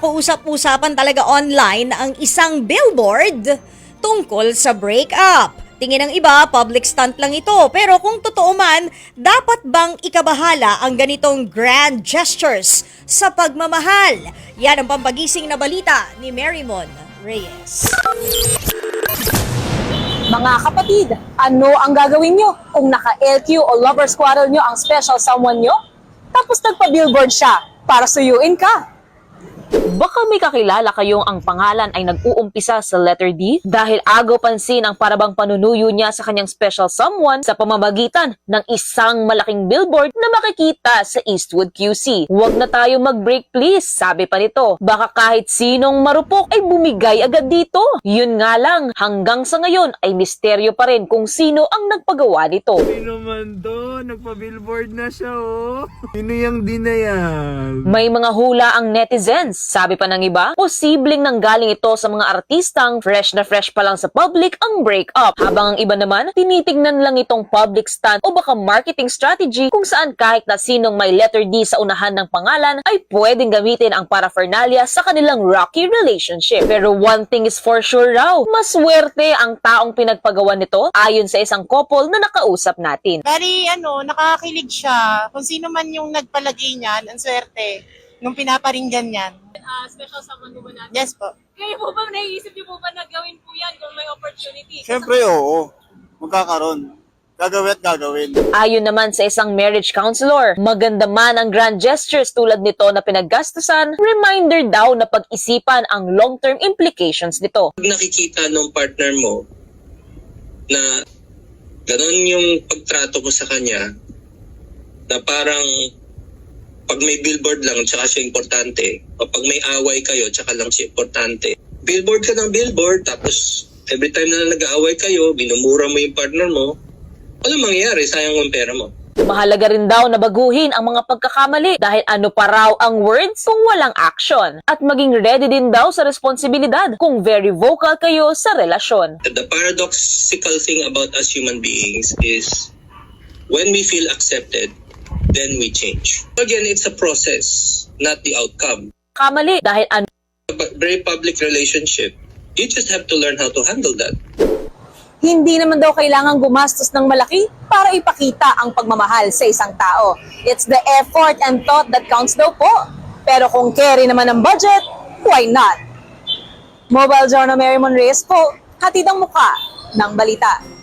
Kausap-usapan talaga online ang isang billboard tungkol sa breakup. Tingin ng iba, public stunt lang ito. Pero kung totoo man, dapat bang ikabahala ang ganitong grand gestures sa pagmamahal? Yan ang pampagising na balita ni Marymon Reyes. Mga kapatid, ano ang gagawin nyo kung naka-LQ o lover's quarrel nyo ang special someone nyo? Tapos nagpa-billboard siya para suyuin ka. Baka may kakilala kayong ang pangalan ay nag-uumpisa sa letter D dahil agaw pansin ang parabang panunuyo niya sa kanyang special someone sa pamamagitan ng isang malaking billboard na makikita sa Eastwood QC. Huwag na tayo mag-break please, sabi pa nito. Baka kahit sinong marupok ay bumigay agad dito. Yun nga lang, hanggang sa ngayon ay misteryo pa rin kung sino ang nagpagawa nito. Sino man to? Nagpa-billboard na siya, oh. Sino yung dinayag? May mga hula ang netizens. Sabi pa ng iba, posibleng nanggaling ito sa mga artistang fresh na fresh pa lang sa public ang breakup. Habang ang iba naman, tinitignan lang itong public stunt o baka marketing strategy kung saan kahit na sinong may letter D sa unahan ng pangalan ay pwedeng gamitin ang paraphernalia sa kanilang rocky relationship. Pero one thing is for sure raw, maswerte ang taong pinagpagawa nito ayon sa isang couple na nakausap natin. Bali, ano, nakakakilig siya. Kung sino man yung nagpalagay niyan, ang swerte, nung pinaparinggan niyan. Ah, special someone mo ba natin? Yes po. Kayo po ba, naiisip niyo po ba na gawin po yan kung may opportunity? Siyempre, oo. Magkakaroon. Gagawin at gagawin. Ayon naman sa isang marriage counselor, maganda man ang grand gestures tulad nito na pinaggastusan, reminder daw na pag-isipan ang long-term implications nito. pag nakikita ng partner mo na ganun yung pagtrato mo sa kanya, na parang pag may billboard lang, tsaka siya importante. O pag may away kayo, tsaka lang siya importante. Billboard ka ng billboard, tapos every time na nag-aaway kayo, minumura mo yung partner mo, walang mangyayari, sayang ang pera mo. Mahalaga rin daw na baguhin ang mga pagkakamali dahil ano pa raw ang words kung walang action. At maging ready din daw sa responsibilidad kung very vocal kayo sa relasyon. The paradoxical thing about us human beings is when we feel accepted, then we change. Again, it's a process, not the outcome. Kamali dahil ano very public relationship, you just have to learn how to handle that. Hindi naman daw kailangan gumastos ng malaki para ipakita ang pagmamahal sa isang tao. It's the effort and thought that counts daw po. Pero kung carry naman ang budget, why not? Mobile Journal Mary Monreyes po, hatid ang muka ng balita.